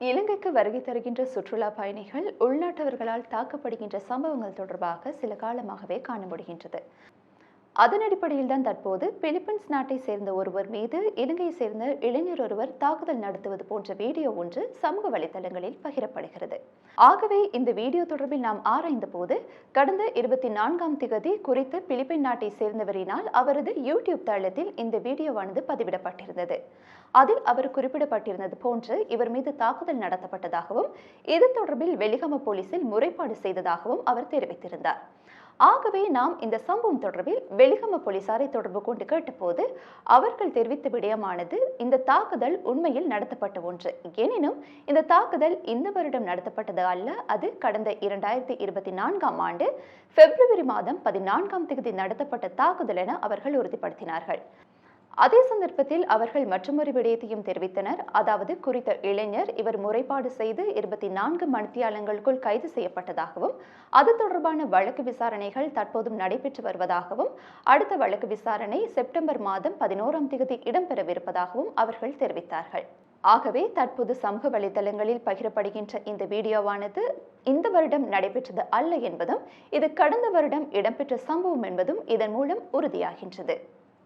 இலங்கைக்கு வருகை தருகின்ற சுற்றுலா பயணிகள் உள்நாட்டவர்களால் தாக்கப்படுகின்ற சம்பவங்கள் தொடர்பாக சில காலமாகவே காண முடிகின்றது அதன் அடிப்படையில் தான் தற்போது பிலிப்பைன்ஸ் நாட்டை சேர்ந்த ஒருவர் மீது இலங்கையை சேர்ந்த இளைஞர் ஒருவர் தாக்குதல் நடத்துவது போன்ற வீடியோ ஒன்று சமூக வலைதளங்களில் பகிரப்படுகிறது. ஆகவே இந்த வீடியோ தொடர்பில் நாம் ஆராய்ந்த போது கடந்த இருபத்தி நான்காம் திகதி குறித்து பிலிப்பைன் நாட்டை சேர்ந்தவரினால் அவரது யூடியூப் தளத்தில் இந்த வீடியோவானது பதிவிடப்பட்டிருந்தது. அதில் அவர் குறிப்பிடப்பட்டிருந்தது போன்று இவர் மீது தாக்குதல் நடத்தப்பட்டதாகவும் இது தொடர்பில் வெலிகம போலீசில் முறைப்பாடு செய்ததாகவும் அவர் தெரிவித்திருந்தார். ஆகவே நாம் இந்த சம்பவம் தொடர்பில் வெளிகம போலீசாரை தொடர்பு கொண்டு கேட்டபோது அவர்கள் தெரிவித்த விடயமானது இந்த தாக்குதல் உண்மையில் நடத்தப்பட்ட ஒன்று. எனினும் இந்த தாக்குதல் இந்த வருடம் நடத்தப்பட்டது அல்ல. அது கடந்த இரண்டாயிரத்தி இருபத்தி நான்காம் ஆண்டு பிப்ரவரி மாதம் பதினான்காம் தேதி நடத்தப்பட்ட தாக்குதல் என அவர்கள் உறுதிப்படுத்தினார்கள். அதே சந்தர்ப்பத்தில் அவர்கள் மற்றொரு விடயத்தையும் தெரிவித்தனர். அதாவது குறித்த இளைஞர் இவர் முறைப்பாடு செய்து இருபத்தி நான்கு மணித்தியாலங்களுக்குள் கைது செய்யப்பட்டதாகவும் அது தொடர்பான வழக்கு விசாரணைகள் தற்போதும் நடைபெற்று வருவதாகவும் அடுத்த வழக்கு விசாரணை செப்டம்பர் மாதம் பதினோராம் தேதி இடம்பெறவிருப்பதாகவும் அவர்கள் தெரிவித்தார்கள். ஆகவே தற்போது சமூக வலைதளங்களில் பகிரப்படுகின்ற இந்த வீடியோவானது இந்த வருடம் நடைபெற்றது அல்ல என்பதும் இது கடந்த வருடம் இடம்பெற்ற சம்பவம் என்பதும் இதன் மூலம் உறுதியாகின்றது.